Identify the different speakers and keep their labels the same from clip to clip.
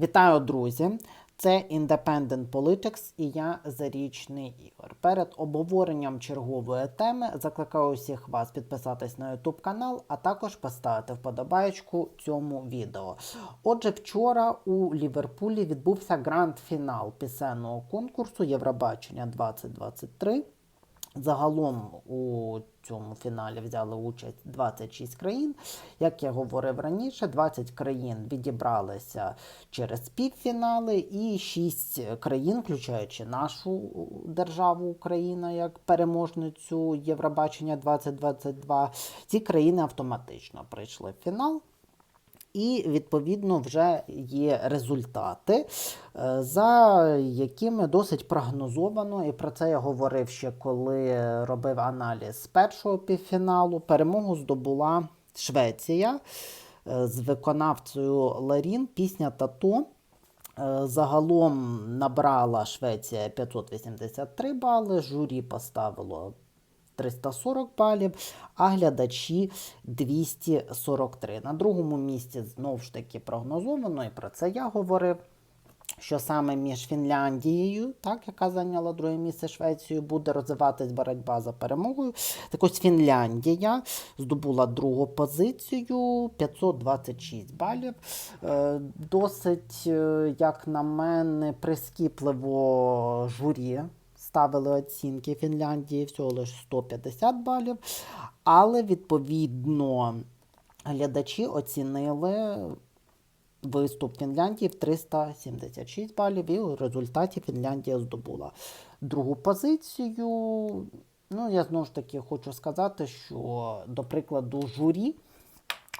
Speaker 1: Вітаю, друзі! Це Independent Politics і я Зарічний Ігор. Перед обговоренням чергової теми закликаю усіх вас підписатись на YouTube канал, а також поставити вподобаєчку цьому відео. Отже, вчора у Ліверпулі відбувся гранд-фінал пісенного конкурсу Євробачення 2023. Загалом у цьому фіналі взяли участь 26 країн. Як я говорив раніше, 20 країн відібралися через півфінали, і 6 країн, включаючи нашу державу Україна як переможницю Євробачення 2022, ці країни автоматично прийшли в фінал. І відповідно вже є результати, е, за якими досить прогнозовано, і про це я говорив ще коли робив аналіз першого півфіналу. Перемогу здобула Швеція е, з виконавцею Ларін. Пісня Тато. Е, Загалом набрала Швеція 583 бали, журі поставило 340 балів, а глядачі 243. На другому місці знову ж таки прогнозовано, і про це я говорив. Що саме між Фінляндією, так, яка зайняла друге місце Швецією, буде розвиватись боротьба за перемогою. Так ось Фінляндія здобула другу позицію 526 балів. Е, Досить, е, як на мене, прискіпливо журі ставили оцінки Фінляндії всього лише 150 балів, але відповідно глядачі оцінили виступ Фінляндії в 376 балів, і у результаті Фінляндія здобула другу позицію. Ну, я знову ж таки хочу сказати, що, до прикладу, журі.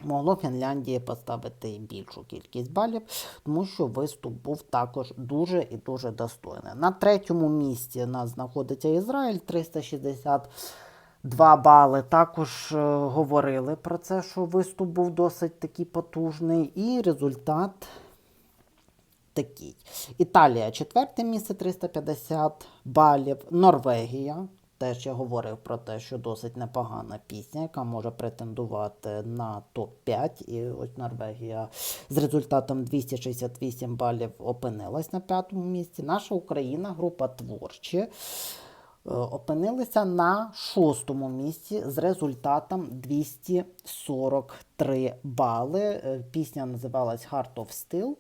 Speaker 1: Могло Фінляндії поставити більшу кількість балів, тому що виступ був також дуже і дуже достойний. На третьому місці у нас знаходиться Ізраїль 362 бали. Також е, говорили про це, що виступ був досить такий потужний, і результат такий. Італія четверте місце 350 балів. Норвегія. Теж я говорив про те, що досить непогана пісня, яка може претендувати на топ-5. І ось Норвегія з результатом 268 балів опинилась на п'ятому місці. Наша Україна, група творчі, е, опинилися на шостому місці з результатом 243 бали. Е, Пісня називалась Heart of Steel.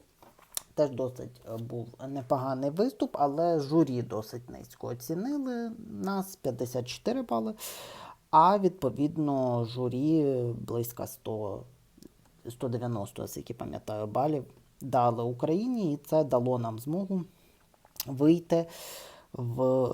Speaker 1: Теж досить е, був непоганий виступ, але журі досить низько оцінили нас 54 бали. А відповідно журі близько 100, 190, скільки пам'ятаю, балів дали Україні, і це дало нам змогу вийти в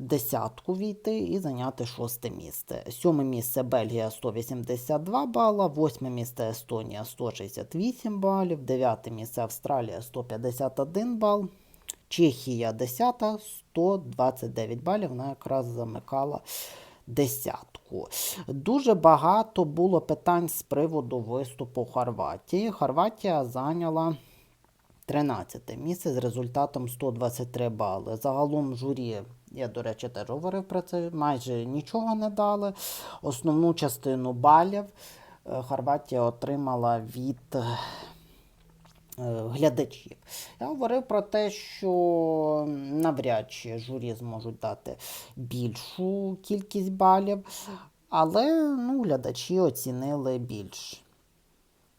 Speaker 1: десятку війти і зайняти шосте місце. Сьоме місце Бельгія 182 бала, восьме місце Естонія 168 балів, дев'яте місце Австралія 151 бал, Чехія 10, 129 балів. Вона якраз замикала десятку. Дуже багато було питань з приводу виступу Хорватії. Хорватія зайняла 13 місце з результатом 123 бали. Загалом журі, я, до речі, теж говорив про це, майже нічого не дали. Основну частину балів е, Хорватія отримала від е, глядачів. Я говорив про те, що навряд чи журі зможуть дати більшу кількість балів, але ну, глядачі оцінили більш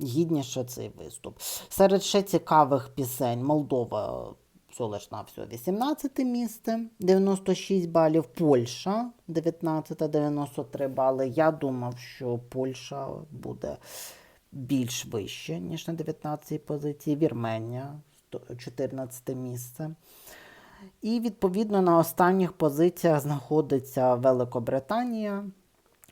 Speaker 1: гідніше цей виступ. Серед ще цікавих пісень Молдова всього лиш на всього 18 місце, 96 балів. Польща 19, 93 бали. Я думав, що Польща буде більш вище, ніж на 19 позиції. Вірменія 14 місце. І відповідно на останніх позиціях знаходиться Великобританія.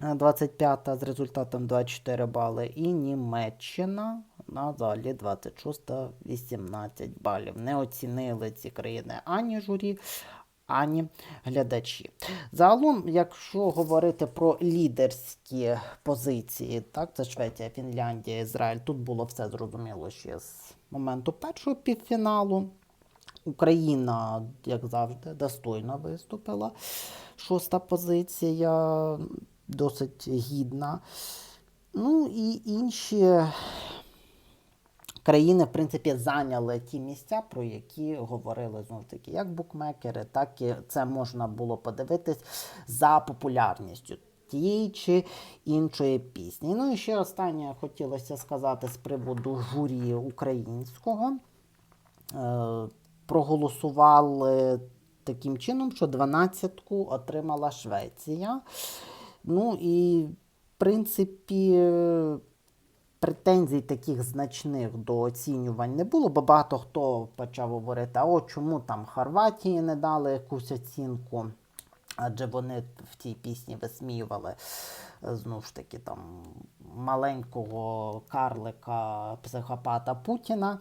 Speaker 1: 25 з результатом 24 бали, і Німеччина на залі 26 18 балів. Не оцінили ці країни ані журі, ані глядачі. Загалом, якщо говорити про лідерські позиції, так, це Швеція, Фінляндія, Ізраїль, тут було все зрозуміло ще з моменту першого півфіналу. Україна, як завжди, достойно виступила. Шоста позиція досить гідна. Ну і інші країни, в принципі, зайняли ті місця, про які говорили знов таки, як букмекери, так і це можна було подивитись за популярністю. Тієї чи іншої пісні. Ну і ще останнє хотілося сказати з приводу журі українського. Е, проголосували таким чином, що 12-ку отримала Швеція. Ну і, в принципі, претензій таких значних до оцінювань не було, бо багато хто почав говорити, а о, чому там Хорватії не дали якусь оцінку. Адже вони в тій пісні висміювали е, знову ж таки там маленького карлика психопата Путіна.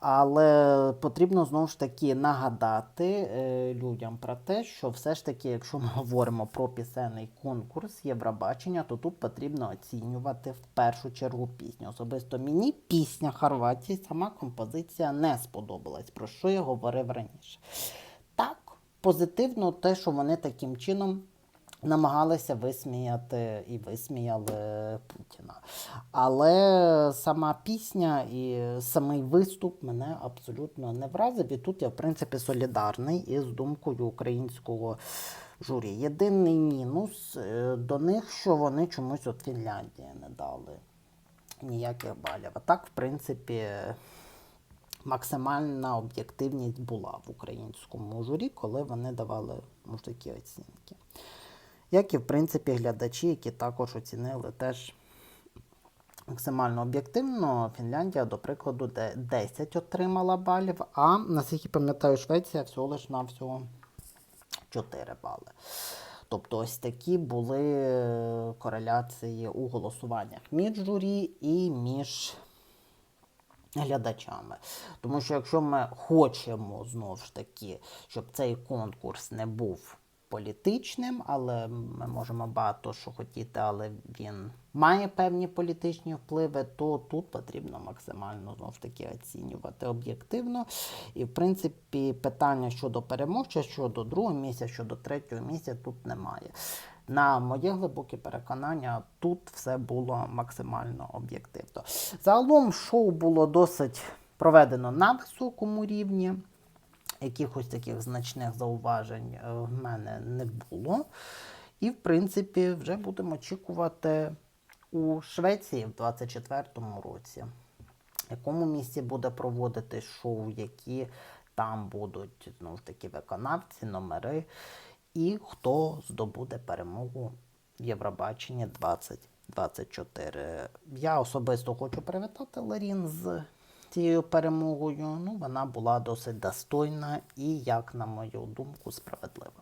Speaker 1: Але потрібно знову ж таки нагадати е, людям про те, що все ж таки, якщо ми говоримо про пісенний конкурс Євробачення, то тут потрібно оцінювати в першу чергу пісню. Особисто мені пісня Хорватії, сама композиція не сподобалась, про що я говорив раніше. Так, позитивно те, що вони таким чином намагалися висміяти і висміяли Путіна. Але сама пісня і самий виступ мене абсолютно не вразив. І тут я, в принципі, солідарний із думкою українського журі. Єдиний мінус е, до них, що вони чомусь от Фінляндії не дали ніяких балів. А так, в принципі, максимальна об'єктивність була в українському журі, коли вони давали такі оцінки. Як і, в принципі, глядачі, які також оцінили теж максимально об'єктивно. Фінляндія, до прикладу, 10 отримала балів, а наскільки пам'ятаю, Швеція всього лиш на всього 4 бали. Тобто ось такі були кореляції у голосуваннях між журі і між глядачами. Тому що якщо ми хочемо знову ж таки, щоб цей конкурс не був політичним, але ми можемо багато що хотіти, але він має певні політичні впливи, то тут потрібно максимально знову ж таки оцінювати об'єктивно. І, в принципі, питання щодо переможця, щодо другого місця, щодо третього місця тут немає. На моє глибоке переконання, тут все було максимально об'єктивно. Загалом шоу було досить проведено на високому рівні. Якихось таких значних зауважень е, в мене не було. І, в принципі, вже будемо очікувати у Швеції в 2024 році. В якому місці буде проводити шоу, які там будуть знову ж виконавці, номери, і хто здобуде перемогу в Євробаченні 2024. Я особисто хочу привітати Ларін з цією перемогою. Ну, вона була досить достойна і, як на мою думку, справедлива.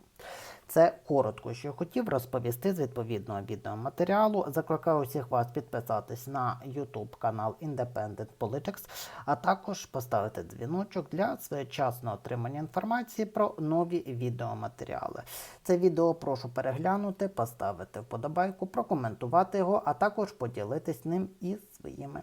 Speaker 1: Це коротко, що я хотів розповісти з відповідного відеоматеріалу. Закликаю усіх вас підписатись на YouTube канал Independent Politics, а також поставити дзвіночок для своєчасного отримання інформації про нові відеоматеріали. Це відео прошу переглянути, поставити вподобайку, прокоментувати його, а також поділитись ним із своїми